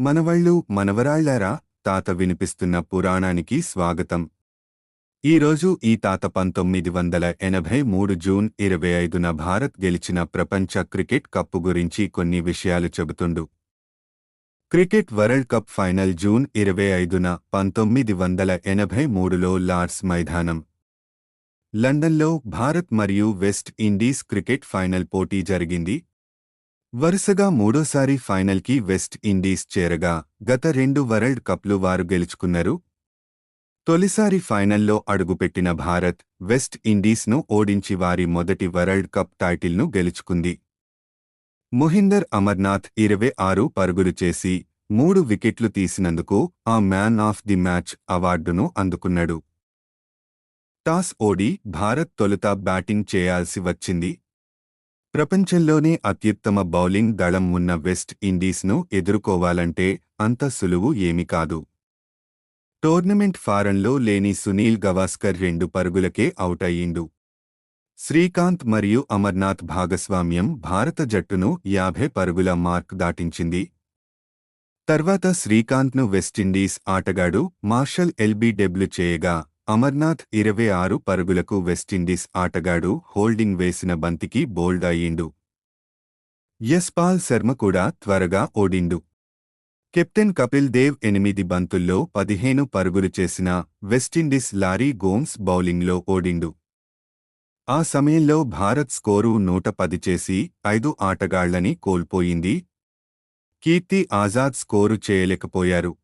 మనవళ్ళు మనవరాళ్ళారా తాత వినిపిస్తున్న పురాణానికి స్వాగతం. ఈరోజు ఈ తాత పంతొమ్మిది వందల ఎనభై మూడు జూన్ ఇరవై ఐదున భారత్ గెలిచిన ప్రపంచ క్రికెట్ కప్పు గురించి కొన్ని విషయాలు చెబుతుండు. Cricket world cup final June ఇరవై ఐదున పంతొమ్మిది వందల ఎనభై మూడులో లార్డ్స్ మైదానం. లండన్లో భారత్ మరియు వెస్ట్ ఇండీస్ క్రికెట్ ఫైనల్ పోటీ జరిగింది. వరుసగా మూడోసారి ఫైనల్కి వెస్ట్ ఇండీస్ చేరగా గత రెండు వరల్డ్ కప్లు వారు గెలుచుకున్నారు. తొలిసారి ఫైనల్లో అడుగుపెట్టిన భారత్ వెస్ట్ ఇండీస్ను ఓడించి వారి మొదటి వరల్డ్ కప్ టైటిల్ను గెలుచుకుంది. మొహిందర్ అమర్నాథ్ ఇరవై ఆరు పరుగులు చేసి మూడు వికెట్లు తీసినందుకు ఆ మ్యాన్ ఆఫ్ ది మ్యాచ్ అవార్డును అందుకున్నాడు. టాస్ ఓడి భారత్ తొలుత బ్యాటింగ్ చేయాల్సి వచ్చింది. ప్రపంచంలోనే అత్యుత్తమ బౌలింగ్ దళం ఉన్న వెస్ట్ ఇండీస్ను ఎదుర్కోవాలంటే అంత సులువు ఏమి కాదు. టోర్నమెంట్ ఫారంలో లేని సునీల్ గవాస్కర్ రెండు పరుగులకే అవుట్ అయ్యిండు శ్రీకాంత్ మరియు అమర్నాథ్ భాగస్వామ్యం భారత జట్టును యాభై పరుగుల మార్క్ దాటించింది. తర్వాత శ్రీకాంత్ను వెస్టిండీస్ ఆటగాడు మార్షల్ ఎల్బీడబ్ల్యూ డెబ్లు చేయగా అమర్నాథ్ ఇరవై ఆరు పరుగులకు వెస్టిండీస్ ఆటగాడు హోల్డింగ్ వేసిన బంతికి బోల్డ్ అయ్యిండు. యస్పాల్ శర్మ కూడా త్వరగా ఓడిండు. కెప్టెన్ కపిల్ దేవ్ ఎనిమిది బంతుల్లో పదిహేను పరుగులు చేసిన వెస్టిండీస్ లారీ గోమ్స్ బౌలింగ్లో ఓడిండు. ఆ సమయంలో భారత్ స్కోరు నూట పది చేసి ఐదు ఆటగాళ్ళని కోల్పోయింది. కీర్తి ఆజాద్ స్కోరు చేయలేకపోయారు.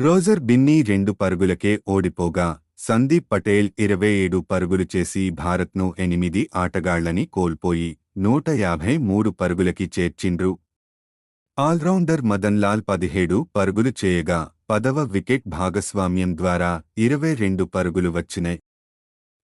రోజర్ బిన్నీ రెండు పరుగులకే ఓడిపోగా సందీప్ పటేల్ ఇరవై ఏడు పరుగులు చేసి భారత్ను ఎనిమిది ఆటగాళ్ళని కోల్పోయి నూట యాభై మూడు పరుగులకి చేర్చిండ్రు. ఆల్రౌండర్ మదన్ లాల్ పదిహేడు పరుగులు చేయగా పదవ వికెట్ భాగస్వామ్యం ద్వారా ఇరవై రెండు పరుగులు వచ్చినాయి.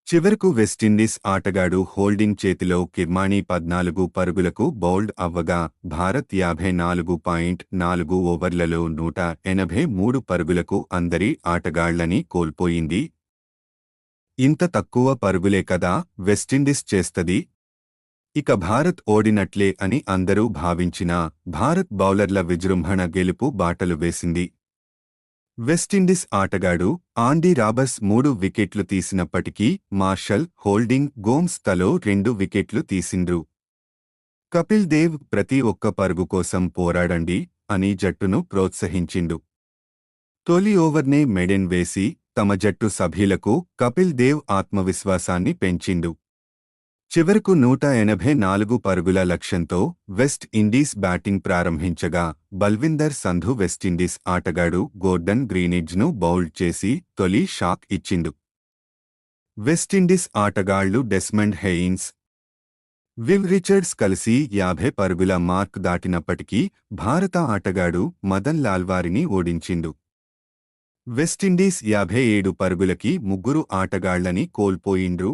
చివరకు వెస్టిండీస్ ఆటగాడు హోల్డింగ్ చేతిలో కిర్మాణి పద్నాలుగు పరుగులకు బౌల్డ్ అవ్వగా భారత్ యాభై నాలుగు పాయింట్ నాలుగు ఓవర్లలో నూట ఎనభై మూడు పరుగులకు అందరి ఆటగాళ్ళని కోల్పోయింది. ఇంత తక్కువ పరుగులే కదా వెస్టిండీస్ చేస్తది? ఇక భారత్ ఓడినట్లే అని అందరూ భావించినా భారత్ బౌలర్ల విజృంభణ గెలుపు బాటలు వేసింది. వెస్టిండీస్ ఆటగాడు ఆండీ రాబర్స్ మూడు వికెట్లు తీసినప్పటికీ మార్షల్ హోల్డింగ్ గోమ్స్ తలో రెండు వికెట్లు తీసిండ్రు. కపిల్ దేవ్ ప్రతి ఒక్క పరుగు కోసం పోరాడండి అని జట్టును ప్రోత్సహించిండు. తొలి ఓవర్నే మెడెన్ వేసి తమ జట్టు సభ్యులకు కపిల్ దేవ్ ఆత్మవిశ్వాసాన్ని పెంచిండు. చివరకు నూట ఎనభై నాలుగు పరుగుల లక్ష్యంతో వెస్ట్ ఇండీస్ బ్యాటింగ్ ప్రారంభించగా బల్విందర్ సంధు వెస్టిండీస్ ఆటగాడు గోర్డన్ గ్రీనిడ్జ్ను బౌల్డ్ చేసి తొలి షాక్ ఇచ్చిండు. వెస్టిండీస్ ఆటగాళ్ళు డెస్మండ్ హెయిన్స్ విల్ రిచర్డ్స్ కలిసి యాభై పరుగుల మార్క్ దాటినప్పటికీ భారత ఆటగాడు మదన్ లాల్వారిని ఓడించిండు. వెస్టిండీస్ యాభై ఏడు పరుగులకి ముగ్గురు ఆటగాళ్ళని కోల్పోయిండ్రు.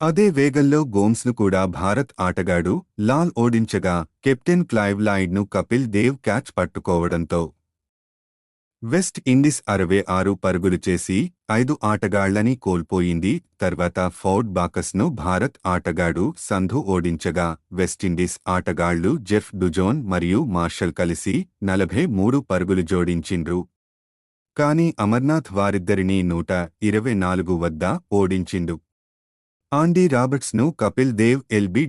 అదే వేగంలో గోమ్స్ను కూడా భారత్ ఆటగాడు లాల్ ఓడించగా కెప్టెన్ క్లైవ్ లాయిడ్ను కపిల్ దేవ్ క్యాచ్ పట్టుకోవడంతో వెస్ట్ ఇండీస్ అరవై ఆరు పరుగులు చేసి ఐదు ఆటగాళ్ళని కోల్పోయింది. తర్వాత ఫౌడ్ బాకస్ను భారత్ ఆటగాడు సంధు ఓడించగా వెస్టిండీస్ ఆటగాళ్ళు జెఫ్ డుజోన్ మరియు మార్షల్ కలిసి నలభై మూడు పరుగులు జోడించిండ్రు. కాని అమర్నాథ్ వారిద్దరినీ నూట ఇరవై నాలుగు వద్ద ఓడించిండు. ఆండీ రాబర్ట్స్ను కపిల్ దేవ్ ఎల్బీ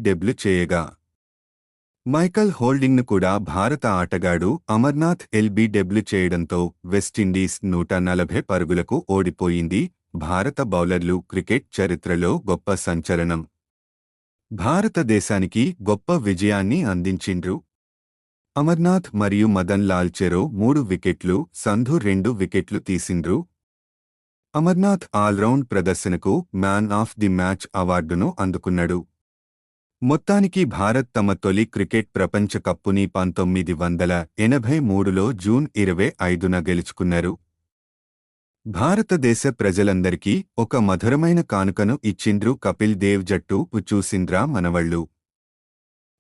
చేయగా. మైకల్ హోల్డింగ్ను కూడా భారత ఆటగాడు అమర్నాథ్ ఎల్బీ చేయడంతో వెస్టిండీస్ నూట నలభై పరుగులకు ఓడిపోయింది భారత బౌలర్లు క్రికెట్ చరిత్రలో గొప్ప సంచలనం. భారతదేశానికి గొప్ప విజయాన్ని అందించిండ్రు. అమర్నాథ్ మరియు మదన్ లాల్ చెరో మూడు వికెట్లు సంధు రెండు వికెట్లు తీసిండ్రు. అమర్నాథ్ ఆల్రౌండ్ ప్రదర్శనకు మ్యాన్ ఆఫ్ ది మ్యాచ్ అవార్డును అందుకున్నాడు. మొత్తానికి భారత్ తమ తొలి క్రికెట్ ప్రపంచ కప్పుని పంతొమ్మిది వందల ఎనభై మూడులో జూన్ ఇరవై ఐదున గెలుచుకున్నారు. భారతదేశ ప్రజలందరికీ ఒక మధురమైన కానుకను ఇచ్చిండ్రు కపిల్ దేవ్ జట్టు చూసింద్రా మనవళ్ళు?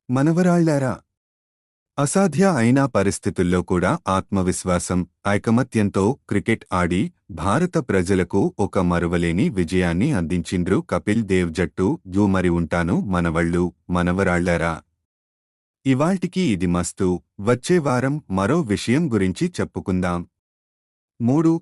మనవరాళ్ళారా? అసాధ్య అయిన పరిస్థితుల్లో కూడా ఆత్మవిశ్వాసం ఐకమత్యంతో క్రికెట్ ఆడి భారత ప్రజలకు ఒక మరువలేని విజయాన్ని అందించిండ్రు కపిల్ దేవ్ జట్టు. జూ మరి ఉంటాను మనవళ్ళు మనవరాళ్ళారా. ఇవాల్టికి ఇది మస్తు. వచ్చే వారం మరో విషయం గురించి చెప్పుకుందాం. మూడు